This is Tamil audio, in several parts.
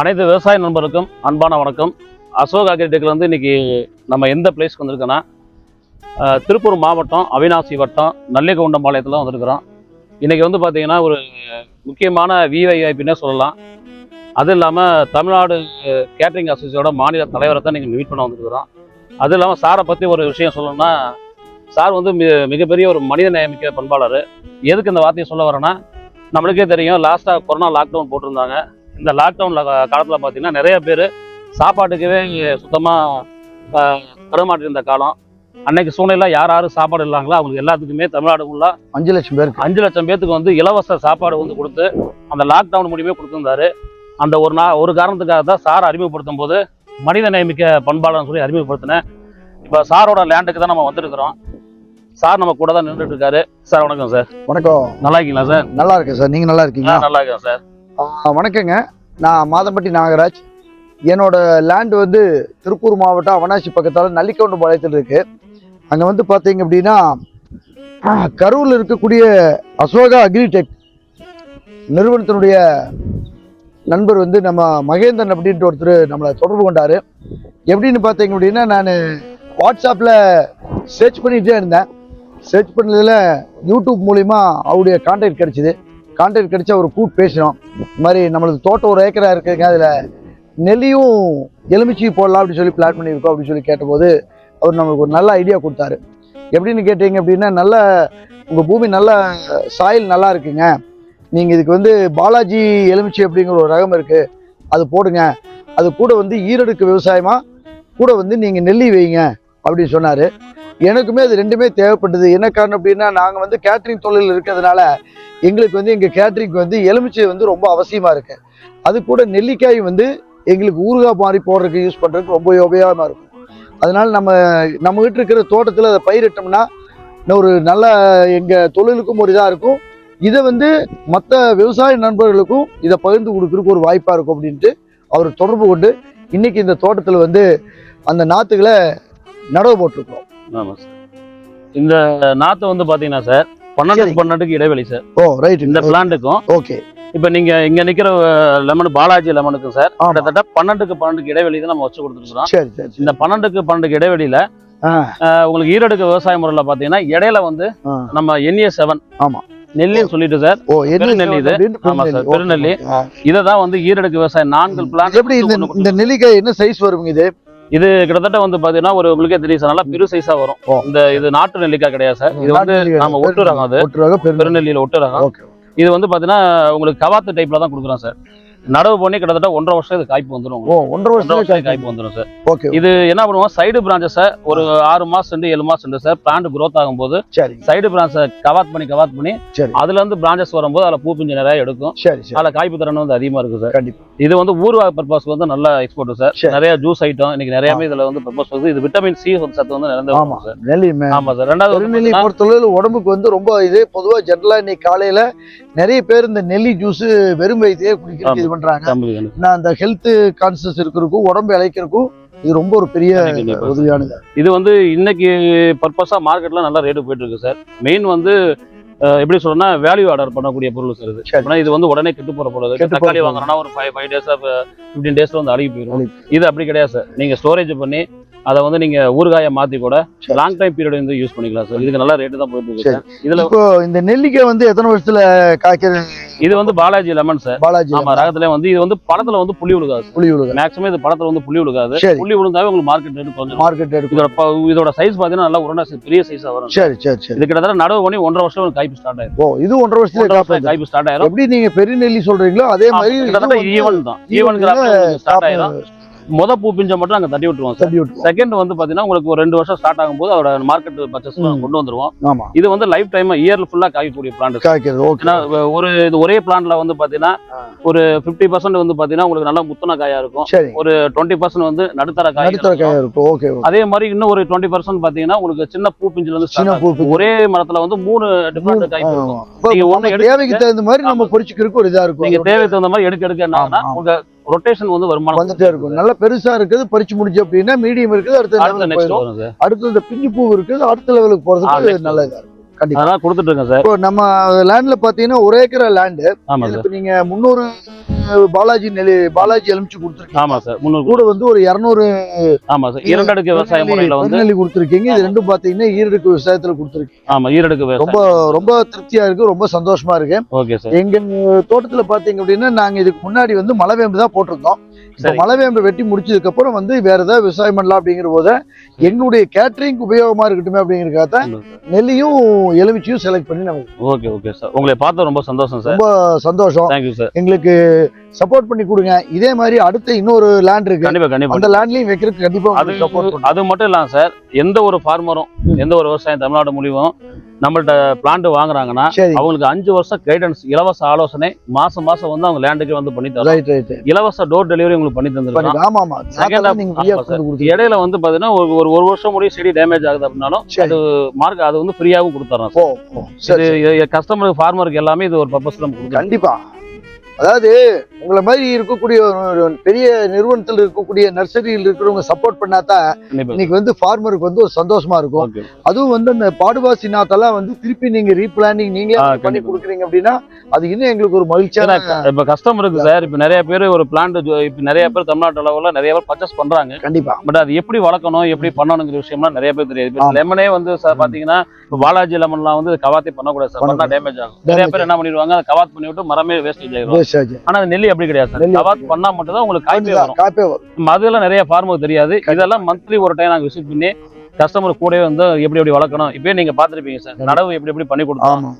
அனைத்து விவசாய நண்பருக்கும் அன்பான வணக்கம். அசோக் அக்ரிடெக்ல வந்து இன்னைக்கு நம்ம எந்த பிளேஸ்க்கு வந்திருக்கோன்னா திருப்பூர் மாவட்டம் அவினாசி வட்டம் நல்லிகவுண்டம் பாளையத்தில் வந்திருக்கிறோம். இன்னைக்கு வந்து பார்த்தீங்கன்னா ஒரு முக்கியமான விஐஐபின்னே சொல்லலாம். அது இல்லாமல் தமிழ்நாடு கேட்டரிங் அசோசியோட மாநில தலைவரை தான் நீங்கள் மீட் பண்ண வந்திருக்கிறோம். அது இல்லாமல் சாரை பற்றி ஒரு விஷயம் சொல்லணும்னா சார் வந்து மிக மிகப்பெரிய ஒரு மனித நியமிக்க பண்பாளர். எதுக்கு இந்த வார்த்தையை சொல்ல வரேன்னா நம்மளுக்கே தெரியும் லாஸ்ட்டாக கொரோனா லாக்டவுன் போட்டிருந்தாங்க. இந்த லாக்டவுன் காலத்தில் பார்த்தீங்கன்னா நிறைய பேர் சாப்பாட்டுக்கவே சுத்தமாக தரமாட்டிருந்த காலம். அன்னைக்கு சூழ்நிலை யார் யாரும் சாப்பாடு இல்லாங்களோ அவங்களுக்கு எல்லாத்துக்குமே தமிழ்நாடு ஃபுல்லாக அஞ்சு லட்சம் பேருக்கு. அஞ்சு லட்சம் பேத்துக்கு வந்து இலவச சாப்பாடு வந்து கொடுத்து அந்த லாக்டவுன் முடிவே கொடுத்துருந்தாரு. அந்த ஒரு நா ஒரு காரணத்துக்காக தான் சார் அறிமுகப்படுத்தும் போது மனித நேமிக்க பண்பாளர்னு சொல்லி அறிமுகப்படுத்தினேன். இப்போ சாரோட லேண்டுக்கு தான் நம்ம வந்திருக்கிறோம். சார் நம்ம கூட தான் நின்றுட்டு இருக்காரு. சார் வணக்கம் சார். வணக்கம். நல்லா இருக்கீங்களா சார்? நல்லா இருக்கேன் சார். நீங்க நல்லா இருக்கீங்க நல்லா இருக்கேன் சார். வணக்கங்க. நான் மாதம்பட்டி நாகராஜ். என்னோட லேண்ட் வந்து திருப்பூர் மாவட்டம் அவனாசி பக்கத்தால் நல்லிக்கவுண்டு பாளையத்தில் இருக்கு. அங்கே வந்து பார்த்தீங்க அப்படின்னா கரூர்ல இருக்கக்கூடிய அசோகா அக்ரிடெக் நிறுவனத்தினுடைய நண்பர் வந்து நம்ம மகேந்திரன் அப்படின்ற ஒருத்தர் நம்மளை தொடர்பு கொண்டாரு. எப்படின்னு பார்த்தீங்க அப்படின்னா நான் வாட்ஸ்அப்பில் சர்ச் பண்ணிகிட்டே இருந்தேன். சர்ச் பண்ணதில் யூடியூப் மூலிமா அவருடைய கான்டாக்ட் கிடைச்சிது. கான்டாக்ட் கிடச்சி அவர் கூப்பிட்டு பேசினோம் இது மாதிரி நம்மளுக்கு தோட்டம் ஒரு ஏக்கராக இருக்குதுங்க. அதில் நெல்லியும் எலுமிச்சி போடலாம் அப்படின்னு சொல்லி பிளான் பண்ணியிருக்கோம் அப்படின்னு சொல்லி கேட்டபோது அவர் நம்மளுக்கு ஒரு நல்ல ஐடியா கொடுத்தாரு. எப்படின்னு கேட்டீங்க அப்படின்னா நல்ல உங்கள் பூமி நல்ல சாயில் நல்லா இருக்குங்க. நீங்கள் இதுக்கு வந்து பாலாஜி எலுமிச்சி அப்படிங்கிற ஒரு ரகம் இருக்குது அது போடுங்க. அது கூட வந்து ஈரடுக்கு விவசாயமாக கூட வந்து நீங்கள் நெல்லி வைங்க அப்படின்னு சொன்னார். எனக்குமே அது ரெண்டுமே தேவைப்பட்டது. என்ன காரணம் அப்படின்னா நாங்கள் வந்து கேட்ரிங் தொழில் இருக்கிறதுனால எங்களுக்கு வந்து எங்கள் கேட்ரிங்க்கு வந்து எலுமிச்சை வந்து ரொம்ப அவசியமாக இருக்குது அது கூட நெல்லிக்காய் வந்து எங்களுக்கு ஊறுகாய் மாதிரி போடுறதுக்கு யூஸ் பண்ணுறதுக்கு ரொம்ப உபயோகமாக இருக்கும். அதனால் நம்ம நம்ம வீட்டு இருக்கிற தோட்டத்தில் அதை பயிரிட்டோம்னா இன்னும் ஒரு நல்ல எங்கள் தொழிலுக்கும் ஒரு இதாக இருக்கும். இதை வந்து மற்ற விவசாய நண்பர்களுக்கும் இதை பகிர்ந்து கொடுக்குறதுக்கு ஒரு வாய்ப்பாக இருக்கும் அப்படின்ட்டு அவர் தொடர்பு கொண்டு இன்றைக்கி இந்த தோட்டத்தில் வந்து அந்த நாற்றுகளை நடவு போட்டிருக்கோம் ஆமாம் சார் இந்த நாற்று வந்து பார்த்தீங்கன்னா சார் பன்னெண்டுக்கு பன்னெண்டுக்கு இடைவெளி சார் ஓ ரைட் இந்த பிளான்ட்டுக்கும் ஓகே இப்போ நீங்க இங்க நிக்கிற லெமன் பாலாஜி லெமனுக்கு சார். கிட்டத்தட்ட பன்னெண்டுக்கு பன்னெண்டுக்கு இடைவெளி தான் நம்ம வச்சு கொடுத்துருக்கோம் சரி சரி இந்த பன்னெண்டுக்கு பன்னெண்டுக்கு இடைவெளியில உங்களுக்கு ஈரடுக்கு விவசாய முறையில பாத்தீங்கன்னா இடையில வந்து. நம்ம என்ஏ செவன். ஆமா. நெல்லின்னு சொல்லிட்டு சார் ஓ பெருநெல்லி இது. ஆமா சார், பெருநெல்லி. இதை தான் வந்து ஈரடுக்கு விவசாயம் நான்கு பிளான் எப்படி இந்த இந்த நெல்லிக்காய் என்ன சைஸ் வருங்க இது? இது கிட்டத்தட்ட வந்து பாத்தீங்கன்னா ஒரு உங்களுக்கே தெரியும் சார். நல்லா பெரு சைஸா வரும். இந்த இது நாட்டு நெல்லிக்காய் கிடையாது சார். இது வந்து நம்ம ஒட்டு ரகம் அது. பெருநெல்லியில ஒட்டு ரகம் இது வந்து பாத்தீங்கன்னா உங்களுக்கு கவாத்து டைப்ல தான் கொடுக்குறோம் சார். நடவு பண்ணி கிட்டத்தட்ட ஒன்றரை வருஷம் இது காய்ப்பு வந்துடும் ஓ ஒன்றரை வருஷம் காய்ப்பு வந்துடும் சார். ஓகே இது என்ன பண்ணுவோம் சைடு பிரான்ச்சஸை ஒரு ஆறு மாசம் ரெண்டு ஏழு மாசம் ரெண்டு சார் பிளான்ட் growth ஆகும்போது சைடு பிரான்ச்சை கவாத் பண்ணி கவாத் பண்ணி அதுல இருந்து பிரான்ச்சஸ் வரும்போது அதில் பூ பிஞ்சு நிறைய எடுக்கும். அதில் காய்ப்பு திறன் வந்து அதிகமா இருக்கு சார். கண்டிப்பா. இது வந்து ஊர்வா பர்பஸ் வந்து நல்ல எக்ஸ்போர்ட் சார். நிறைய ஜூஸ் ஐட்டம் இன்னைக்கு நிறையவே இதுல வந்து பர்பஸ் வந்து இது விட்டமின் சி சத்து வந்து நிறைய ஆமா. நெல்லி ஆமா சார். ரெண்டாவது வந்து பெருநெல்லி பாத்தீங்கன்னா, பொறுத்தளவு உடம்புக்கு வந்து ரொம்ப இது. பொதுவா ஜென்ரலா இன்னைக்கு காலையில நிறைய பேர் இந்த நெல்லி ஜூஸ் வெறும் வயிற்றையே குடிக்கிறதுக்கு இது பண்றாங்க. நான் அந்த ஹெல்த் கான்சியஸ் இருக்கிறதுக்கும் உடம்பு இழைக்கிறதுக்கும் இது ரொம்ப ஒரு பெரிய. உதவியானது. இது வந்து இன்னைக்கு பர்பஸா மார்க்கெட்ல நல்லா ரேட்டு போயிட்டு இருக்கு சார் மெயின் வந்து எப்படி சொல்றேன்னா வேல்யூ ஆர்டர் பண்ணக்கூடிய பொருள் சார். இது இது வந்து உடனே கெட்டு போற பொருள் தக்காளி. வாங்குறோம்னா ஒரு ஃபைவ் ஃபைவ் டேஸ் ஃபிஃப்டீன் டேஸ்ல வந்து அழுகி போயிடும் இது அப்படி கிடையாது சார் நீங்க ஸ்டோரேஜ் பண்ணி அதை வந்து நீங்க ஊறுகாயை மாத்தி கூட. லாங் டைம் பீரியட் வந்து யூஸ் பண்ணிக்கலாம் சார் இதுக்கு நல்ல ரேட்டு தான் போயிட்டு இருக்கு இதுல இப்போ இந்த நெல்லிக்காய் வந்து எத்தனை வருஷத்துல காய்க்கிற இது வந்து பாலாஜி லெமன் சார் பாலாஜி ஆமா ரகத்துல வந்து இது வந்து பழத்துல வந்து புளி விழுகாது புளி உலக மேக்ஸிமம் இது பழத்துல வந்து புளி விழுகாது. புளி விழுந்தாவே உங்களுக்கு மார்க்கெட் ரேட் கொஞ்சம் மார்க்கெட் எடுக்கும் இதோட சைஸ் பாத்தீங்கன்னா நல்லா உருண்டை பெரிய சைஸா வரும் சரி சரி சரி. இது கிட்டத்தட்ட நடவு பண்ணி ஒன்றரை வருஷம் காய்ப்பு ஸ்டார்ட் ஆயிரும். ஓ இது ஒன்றரை வருஷத்துல காய்ப்பு ஸ்டார்ட் ஆயிரும். எப்படி நீங்க பெரிய நெல்லி சொல்றீங்களோ அதே மாதிரி ஈவன் தான். ஈவன் ஸ்டார்ட் ஆயிரும். முத பூ பிஞ்ச மட்டும் நாங்க தட்டி விட்டுருவோம் தட்டி விட்டுருவோம். செகண்ட் வந்து பாத்தீங்கன்னா உங்களுக்கு ஒரு ரெண்டு வருஷம் ஸ்டார்ட் ஆகும்போது அதோட மார்க்கெட் பர்ச்சேஸ். கொண்டு வந்துருவோம். இது வந்து லைஃப் டைம் இயர்ல ஃபுல்லா காய்க்கக்கூடிய பிளான்ட் காய்க்கிறது ஓகே ஒரு இது ஒரே பிளான்ட்ல வந்து பாத்தீங்கன்னா. ஒரு 50% பர்சன்ட் வந்து பாத்தீங்கன்னா உங்களுக்கு நல்லா முத்தன காயா இருக்கும். ஒரு டுவெண்ட்டி பர்சன்ட் வந்து நடுத்தர காய் நடுத்தர காயா இருக்கும். ஓகே அதே மாதிரி இன்னும் ஒரு டுவெண்ட்டி பர்சன்ட் பாத்தீங்கன்னா உங்களுக்கு சின்ன பூ பிஞ்சுல இருந்து சின்ன பூ. ஒரே மரத்துல வந்து மூணு டிஃபரெண்ட் காய் இருக்கும். இப்போ நீங்க ஒண்ணு நம்ம எடுத்து- தேவைக்கு தகுந்த மாதிரி நம்ம பொரிச்சுக்கிறதுக்கு ஒரு இதா இருக்கும். நீங்க தேவை தகுந்த மாதிரி எடுக்க எடுக்க என்ன ஆகும்னா, ஆமா, ஆமா. உங்க ரொட்டேஷன் வந்து வருமானம் வந்துட்டே இருக்கும். நல்ல பெருசா இருக்குது. பறிச்சு முடிச்சு அப்படின்னா மீடியம் இருக்குது. அடுத்த அடுத்த இந்த பிஞ்சு பூ இருக்குது. அடுத்த லெவலுக்கு போறதுக்கு next. நல்ல இதா இருக்கும். கண்டிப்பா. கொடுத்துட்டு இருக்கேன் சார். நம்ம லேண்ட்ல பாத்தீங்கன்னா ஒரு ஏக்கர் லேண்டு இப்ப நீங்க முந்நூறு பாலாஜி நெல் பாலாஜி எலுமிச்சு கொடுத்துருக்கீங்க. ஆமா சார் முன்னூறு கூட வந்து ஒரு இருநூறு ஆமா சார் இரண்டு அடுக்கு விவசாய முறையில வந்து நெல்லி கொடுத்துருக்கீங்க. இது ரெண்டும் பாத்தீங்கன்னா ஈரடுக்கு விவசாயத்துல கொடுத்துருக்கீங்க. ஆமா ஈரடுக்கு ரொம்ப ரொம்ப திருப்தியா இருக்கு ரொம்ப சந்தோஷமா இருக்கு. Okay sir. எங்க தோட்டத்துல பாத்தீங்க அப்படின்னா நாங்க இதுக்கு முன்னாடி வந்து மலைவேம்பு தான் போட்டிருந்தோம். இப்போ. மலைவேம்பு வெட்டி முடிச்சதுக்கு அப்புறம் வந்து வேற ஏதாவது விவசாயம் பண்ணலாம் அப்படிங்கிற போது எங்களுடைய கேட்டரிங் உபயோகமா இருக்கட்டுமே அப்படிங்கறதுக்காக தான் நெல்லியும் எலுமிச்சையும் செலக்ட் பண்ணி நமக்கு ஓகே ஓகே சார். உங்களை பார்த்து ரொம்ப சந்தோஷம் சார். ரொம்ப சந்தோஷம். தேங்க்யூ சார் எங்களுக்கு சப்போர்ட் பண்ணி கொடுங்க. இதே மாதிரி அடுத்த இன்னொரு லேண்ட் இருக்கு. கண்டிப்பா கண்டிப்பா. அந்த லேண்ட்லயும் வைக்கிறதுக்கு கண்டிப்பா அது சப்போர்ட் அது மட்டும் இல்லாம சார். எந்த ஒரு ஃபார்மரும் எந்த ஒரு விவசாயம் தமிழ்நாடு மூலியமும் நம்மள்ட்ட பிளான்ட் வாங்குறாங்கன்னா அவங்களுக்கு அஞ்சு வருஷம் கைடன்ஸ் இலவச ஆலோசனை மாசம் மாசம் வந்து அவங்க லேண்டுக்கு வந்து பண்ணி தரோம் இலவச டோர் டெலிவரி உங்களுக்கு பண்ணி தந்துருக்கோம் இடையில வந்து பாத்தீங்கன்னா ஒரு ஒரு வருஷம் முடிய செடி டேமேஜ் ஆகுது அப்படின்னாலும் அது மார்க் அது வந்து ஃப்ரீயாகவும் கொடுத்துறோம் கஸ்டமருக்கு ஃபார்மருக்கு எல்லாமே இது ஒரு பர்பஸ் நம்ம கண்டிப்பா. அதாவது உங்களை மாதிரி இருக்கக்கூடிய பெரிய நிறுவனத்தில் இருக்கக்கூடிய நர்சரியில் இருக்கிறவங்க சப்போர்ட் பண்ணாதான் கண்டிப்பா. இன்னைக்கு வந்து ஃபார்மருக்கு வந்து ஒரு சந்தோஷமா இருக்கும். அதுவும் வந்து அந்த பாடுவாசி நாத்தெல்லாம் வந்து திருப்பி நீங்க ரீபிளானிங் நீங்களே பண்ணி. கொடுக்குறீங்க அப்படின்னா அது இன்னும் எங்களுக்கு ஒரு மகிழ்ச்சியான இப்ப கஸ்டமருக்கு சார் இப்ப நிறைய பேர் ஒரு பிளான்ட் இப்ப நிறைய பேர் தமிழ்நாட்டு அளவுல நிறைய பேர் பர்ச்சேஸ் பண்றாங்க. கண்டிப்பா. பட் அது எப்படி வளர்க்கணும் எப்படி பண்ணணுங்கிற விஷயம்லாம் நிறைய பேர் தெரியாது. லெமனே வந்து சார். பாத்தீங்கன்னா பாலாஜி லெமன்லாம் வந்து கவாத்தி பண்ணக்கூடாது சார் பண்ணா. டேமேஜ் ஆகும். நிறைய பேர் என்ன பண்ணிடுவாங்க அதை கவாத் பண்ணி விட்டு மரமே வேஸ்டேஜ் ஆயிடும் வேஸ்டாஜ். ஆனா அது நெல்லி அப்படி கிடையாது சார். கவாத் பண்ணா மட்டும் தான் உங்களுக்கு காய்ப்பே வரும். காப்பே வரும். அதெல்லாம் நிறைய ஃபார்முக்கு தெரியாது. இதெல்லாம் மந்த்லி ஒரு டைம் நாங்க விசிட் பண்ணி கஸ்டமர் கூடவே வந்து எப்படி எப்படி வளர்க்கணும் இப்பயே நீங்க பாத்துருப்பீங்க சார். நடவு எப்படி எப்படி பண்ணி கொடுத்தோம். ஆமா.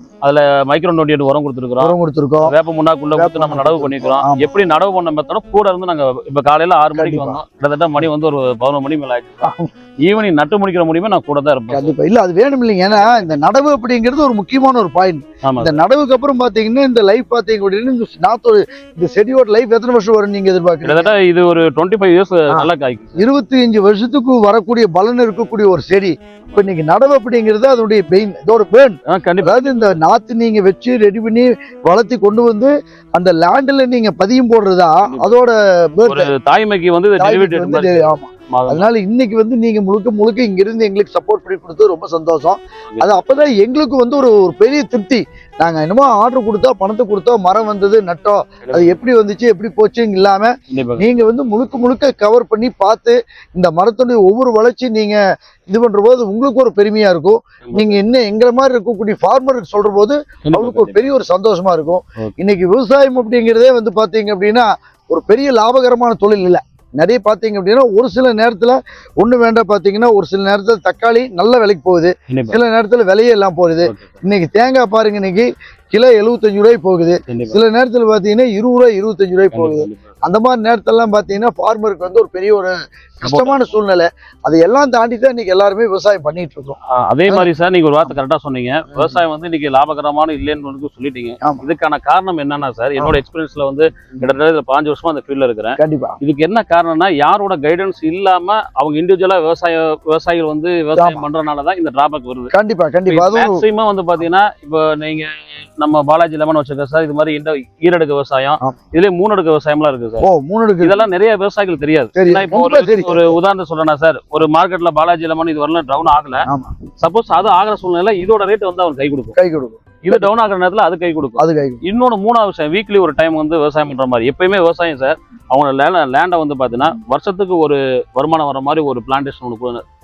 மைக்ரோ நோட்டியட் உரம் கொடுத்துருக்கோம் உரம் கொடுத்துருக்கோம். வேப்ப முன்னாக்குள்ள கொடுத்து நம்ம நடவு பண்ணிக்கிறோம். எப்படி நடவு பண்ண மெத்தனும் கூட இருந்து நாங்க இப்ப காலையில ஆறு மணிக்கு. வந்தோம். கிட்டத்தட்ட மணி வந்து ஒரு பதினொரு மணி மேல ஆயிடுச்சு. ஈவினிங் நட்டு முடிக்கிற முடியுமே நான் கூட தான் இருப்பேன். கண்டிப்பா. இல்ல அது வேணும் இல்லைங்க ஏன்னா இந்த நடவு அப்படிங்கிறது ஒரு முக்கியமான ஒரு பாயிண்ட் இந்த நடவுக்கு அப்புறம் பாத்தீங்கன்னா இந்த லைஃப் பாத்தீங்க அப்படின்னா இந்த நாத்தோட இந்த செடியோட லைஃப் எத்தனை வருஷம் வரும் நீங்க எதிர்பார்க்கறீங்க? இது ஒரு டுவெண்ட்டி ஃபைவ் இயர்ஸ் நல்லா காய்க்கும் இருபத்தி அஞ்சு வருஷத்துக்கு வரக்கூடிய பலன் இருக்கக்கூடிய ஒரு செடி. இப்ப நீங்க நடவு அப்படிங்கிறது அதோடைய பெயின் இதோட பேர்ன் ஆ, கண்டிப்பா. அதாவது இந்த நாத்து நீங்க வச்சு ரெடி பண்ணி வளர்த்தி கொண்டு வந்து அந்த லேண்ட்ல நீங்க பதியம் போடுறதா அதோட தாய்மைக்கு வந்து ஆமா. அதனால இன்னைக்கு வந்து நீங்க முழுக்க முழுக்க இங்க இருந்து எங்களுக்கு சப்போர்ட் பண்ணி கொடுத்தது ரொம்ப சந்தோஷம். அது அப்பதான் எங்களுக்கு வந்து ஒரு ஒரு பெரிய திருப்தி. நாங்க என்னமோ ஆர்டர் கொடுத்தா பணத்தை கொடுத்தா மரம் வந்தது நட்டோம். அது எப்படி வந்துச்சு எப்படி போச்சுன்னு இல்லாம நீங்க வந்து முழுக்க முழுக்க கவர் பண்ணி பார்த்து இந்த மரத்துடைய ஒவ்வொரு வளர்ச்சி நீங்க இது பண்ற போது உங்களுக்கு ஒரு பெருமையா இருக்கும். நீங்க என்ன எங்களை மாதிரி இருக்கக்கூடிய ஃபார்மருக்கு சொல்ற போது அவங்களுக்கு ஒரு பெரிய ஒரு சந்தோஷமா இருக்கும். இன்னைக்கு விவசாயம் அப்படிங்கிறதே வந்து பாத்தீங்க அப்படின்னா ஒரு பெரிய லாபகரமான தொழில் இல்லை. நிறைய பாத்தீங்க அப்படின்னா ஒரு சில நேரத்துல ஒண்ணு வேண்டாம் பாத்தீங்கன்னா ஒரு சில நேரத்துல தக்காளி நல்ல விலைக்கு போகுது. சில நேரத்துல விலையே எல்லாம் போகுது. இன்னைக்கு தேங்காய் பாருங்க இன்னைக்கு கிலோ எழுபத்தஞ்சு ரூபாய் போகுது. சில நேரத்துல பாத்தீங்கன்னா இருபது ரூபாய் இருபத்தஞ்சு ரூபாய் போகுது. அந்த மாதிரி நேரத்துலலாம் பாத்தீங்கன்னா ஃபார்மருக்கு வந்து ஒரு பெரிய ஒரு கஷ்டமான சூழ்நிலை. அதை எல்லாம் தாண்டி தான் இன்னைக்கு எல்லாருமே விவசாயம் பண்ணிட்டு இருக்கோம். அதே மாதிரி சார் நீங்க ஒரு வார்த்தை கரெக்டா சொன்னீங்க. விவசாயம் வந்து இன்னைக்கு லாபகரமான இல்லைன்னு சொல்லிட்டீங்க. இதுக்கான காரணம் என்னன்னா சார் என்னோட எக்ஸ்பீரியன்ஸ்ல வந்து கிட்டத்தட்ட இதுல பாஞ்சு வருஷமா அந்த ஃபீல்ட்ல இருக்கிறேன். கண்டிப்பா. இதுக்கு என்ன காரணம்னா யாரோட கைடன்ஸ் இல்லாம அவங்க இண்டிவிஜுவலா விவசாய விவசாயிகள் வந்து விவசாயம் ஆமா. பண்றதுனால தான் இந்த டிராபேக் வருது. கண்டிப்பா கண்டிப்பா. மேக்ஸிமம் வந்து பாத்தீங்கன்னா இப்போ நீங்க நம்ம பாலாஜி லெமன் வச்சிருக்க சார் இது மாதிரி இந்த ஈரடுக்கு விவசாயம் ஆமா. இதுலயே மூணு அடுக்கு விவசாயம்லாம் இருக்கு சார். மூணு இருக்கு இதெல்லாம் நிறைய விவசாயிகள் தெரியாது. ஒரு உதாரணம் சொல்றேன்னா சார் ஒரு மார்க்கெட்ல பாலாஜி லெமன் இது வரலாம் டவுன் ஆகல. சப்போஸ் அது ஆகிற சூழ்நிலை இதோட ரேட் வந்து அவன் கை கொடுக்கும். கை கொடுக்கும். இது டவுன் ஆகிற நேரத்துல அது கை கொடுக்கும். அது கை இன்னொன்னு மூணாவது விஷயம் வீக்லி ஒரு டைம் வந்து விவசாயம் பண்ற மாதிரி. எப்பயுமே விவசாயம் சார் அவங்க லேண்டை வந்து பாத்தீங்கன்னா வருஷத்துக்கு ஒரு வருமானம் வர மாதிரி ஒரு பிளான்டேஷன்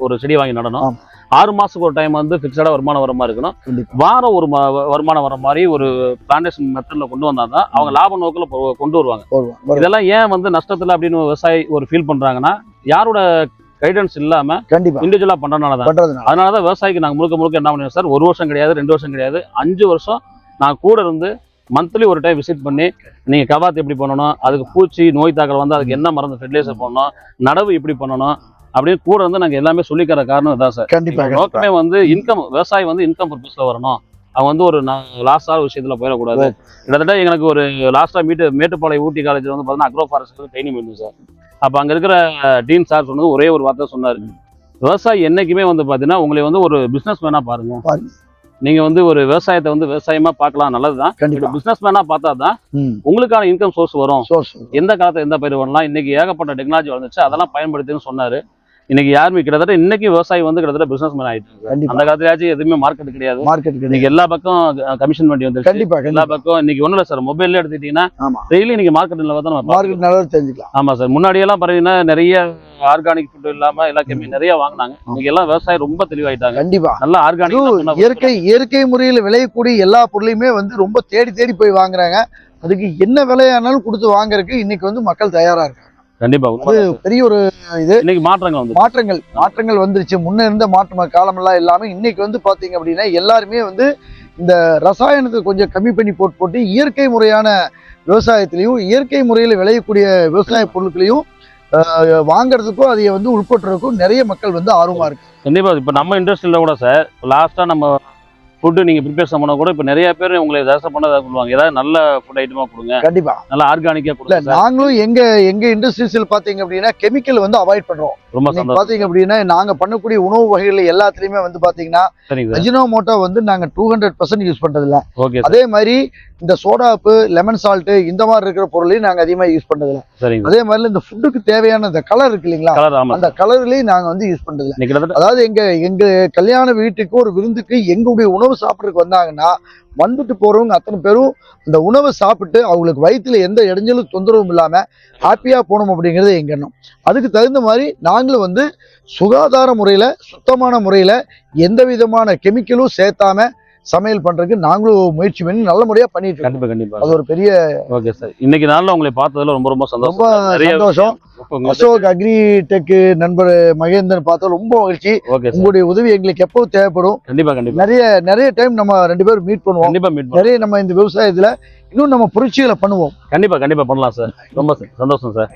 ஒரு செடி வாங்கி நடணும். ஆறு மாசத்துக்கு ஒரு டைம் வந்து ஃபிக்ஸடா வருமானம் வர மாதிரி இருக்கணும். வாரம் ஒரு ம- வருமானம் வர மாதிரி ஒரு பிளான்டேஷன் மெத்தட்ல கொண்டு வந்தாதான் அவங்க லாப நோக்கில் கொண்டு வருவாங்க. இதெல்லாம் ஏன் வந்து நஷ்டத்துல அப்படின்னு விவசாயி ஒரு ஃபீல் பண்றாங்கன்னா யாரோட கைடன்ஸ் இல்லாம கண்டிப்பா. இண்டிவிஜுவலா பண்றதுனால தான். அதனாலதான் விவசாயிக்கு நாங்க முழுக்க முழுக்க என்ன பண்ணுவோம் சார்? ஒரு வருஷம் கிடையாது ரெண்டு வருஷம் கிடையாது அஞ்சு வருஷம் நான் கூட இருந்து மந்த்லி ஒரு டைம் விசிட் பண்ணி நீங்க கவாத் எப்படி பண்ணணும் அதுக்கு பூச்சி நோய் தாக்கல் வந்து அதுக்கு என்ன மருந்து ஃபெர்டிலைசர் பண்ணணும் நடவு இப்படி பண்ணணும் அப்படின்னு கூட இருந்து நாங்க எல்லாமே சொல்லிக்கிற காரணம் இதான் சார். கண்டிப்பா எங்க கண்டிப்பா. நோக்கமே வந்து இன்கம் விவசாயி வந்து இன்கம் பர்பஸ்ல வரணும். அவன் வந்து ஒரு லாஸ்டான விஷயத்துல போயிடக்கூடாது. கிட்டத்தட்ட எங்களுக்கு ஒரு லாஸ்டா மீட்டு மேட்டுப்பாளையம் ஊட்டி காலேஜ்ல வந்து பார்த்தீங்கன்னா அக்ரோ ஃபாரஸ்ட் ட்ரைனிங் இருந்தது சார். அப்ப அங்க இருக்கிற டீன் சார் சொன்னது ஒரே ஒரு வார்த்தை சொன்னாரு. விவசாயி என்னைக்குமே வந்து பாத்தீங்கன்னா உங்களை வந்து ஒரு பிசினஸ் மேனா பாருங்க. நீங்க வந்து ஒரு விவசாயத்தை வந்து விவசாயமா பார்க்கலாம் நல்லதுதான். பிசினஸ் மேனா பார்த்தா தான் உங்களுக்கான இன்கம் சோர்ஸ் வரும். எந்த காலத்துல எந்த பயிர் பண்ணலாம் இன்னைக்கு ஏகப்பட்ட டெக்னாலஜி வளர்ந்துச்சு அதெல்லாம் பயன்படுத்தின்னு சொன்னாரு. இன்னைக்கு யாருமே கிட்டத்தட்ட இன்னைக்கு விவசாயி வந்து கிட்டத்தட்ட பிசினஸ் மேன் ஆயிட்டு. கண்டிப்பா. அந்த காலத்துலயாச்சும் எதுவுமே மார்க்கெட் கிடையாது. மார்க்கெட் கிடையாது. இன்னைக்கு எல்லா பக்கம் கமிஷன் வண்டி வந்துருச்சு. கண்டிப்பா எல்லா பக்கம் இன்னைக்கு ஒண்ணும் இல்ல சார் மொபைல்ல எடுத்துக்கிட்டீங்கன்னா ஆமா. டெய்லி இன்னைக்கு பார்த்தா நம்ம பார்க்கலாம். மார்க்கெட் நல்லா தெரிஞ்சுக்கலாம். ஆமா சார் முன்னாடி எல்லாம் பாத்தீங்கன்னா நிறைய ஆர்கானிக் ஃபுட் இல்லாம எல்லா கெமி நிறைய வாங்குனாங்க. இன்னைக்கு எல்லாம் விவசாயம் ரொம்ப தெளிவாயிட்டாங்க. கண்டிப்பா. நல்லா ஆர்கானிக் இயற்கை இயற்கை முறையில் விளையக்கூடிய எல்லா பொருளையுமே வந்து ரொம்ப தேடி தேடி போய் வாங்குறாங்க. அதுக்கு என்ன விலையானாலும் கொடுத்து வாங்குறதுக்கு இன்னைக்கு வந்து மக்கள் தயாரா இருக்காங்க. கண்டிப்பா. அது பெரிய ஒரு இன்னைக்கு மாற்றங்கள் வந்து மாற்றங்கள் மாற்றங்கள் வந்துருச்சு. முன்ன இருந்த மாற்ற காலமெல்லாம் இல்லாம இன்னைக்கு வந்து பாத்தீங்க அப்படின்னா எல்லாருமே வந்து இந்த ரசாயனத்தை கொஞ்சம் கம்மி பண்ணி போட்டு போட்டு இயற்கை முறையான விவசாயத்திலையும் இயற்கை முறையில் விளையக்கூடிய விவசாய பொருட்களையும் வாங்குறதுக்கும் அதை வந்து உட்பட்டுறதுக்கும் நிறைய மக்கள் வந்து ஆர்வமா இருக்கு. கண்டிப்பா இப்ப நம்ம இண்டஸ்ட்ரியில கூட சார் லாஸ்டா நம்ம ஃபுட்டு நீங்க ப்ரிப்பேர் பண்ண கூட இப்ப நிறைய பேர் உங்களை ஏதாச்சும் பண்ண சொல்லுவாங்க. ஏதாவது நல்ல ஃபுட் ஐட்டமா கொடுங்க. கண்டிப்பா. நல்லா ஆர்கானிக்கா இல்ல கொடுங்க நாங்களும் எங்க எங்க இண்டஸ்ட்ரீஸ்ல பாத்தீங்க அப்படின்னா கெமிக்கல் வந்து அவாய்ட் பண்றோம். ரொம்ப பாத்தீங்க அப்படின்னா நாங்க பண்ணக்கூடிய உணவு வகைகள் எல்லாத்துலயுமே வந்து சார். அஜினோமோட்டோ வந்து நாங்க two hundred percent use sir. அதே மாதிரி இந்த சோடாப்பு லெமன் சால்ட் இந்த மாதிரி இருக்கிற பொருளையும் நாங்க அதிகமா யூஸ் சரிங்க. அதே மாதிரி இந்த ஃபுட்டுக்கு தேவையான இந்த கலர் இருக்கு இல்லைங்களா? அந்த கலர்லயும் நாங்க வந்து யூஸ் கிட்டத்தட்ட அதாவது எங்க எங்க கல்யாண வீட்டுக்கு ஒரு விருந்துக்கு எங்களுடைய உணவு சாப்பிட்றதுக்கு வந்தாங்கன்னா வந்துட்டு போறவங்க அத்தனை பேரும் இந்த உணவை சாப்பிட்டு அவங்களுக்கு வயிற்றுல எந்த இடைஞ்சலும் தொந்தரவும் இல்லாம ஹாப்பியா போகணும் அப்படிங்கிறது எங்க எண்ணம். அதுக்கு தகுந்த மாதிரி நாங்களும் வந்து சுகாதார முறையில சுத்தமான முறையில எந்த விதமான கெமிக்கலும் சேர்த்தாம சமையல் பண்றதுக்கு நாங்களும் முயற்சி பண்ணி நல்ல முறையா பண்ணிட்டு கண்டிப்பா கண்டிப்பா. அது ஒரு பெரிய ஓகே சார் இன்னைக்கு நாள்ல உங்களை பார்த்ததுல ரொம்ப ரொம்ப ரொம்ப சந்தோஷம் நிறைய சந்தோஷம். அசோக் அக்ரி டெக் நண்பர் மகேந்திரன் பார்த்தா ரொம்ப மகிழ்ச்சி. உங்களுடைய உதவி எங்களுக்கு எப்போ தேவைப்படும்? கண்டிப்பா கண்டிப்பா. நிறைய நிறைய டைம் நம்ம ரெண்டு பேரும் மீட் பண்ணுவோம். கண்டிப்பா மீட் நிறைய நம்ம இந்த விவசாயத்துல இன்னும் நம்ம புரட்சிகளை பண்ணுவோம். கண்டிப்பா கண்டிப்பா பண்ணலாம் சார் ரொம்ப சந்தோஷம் சார்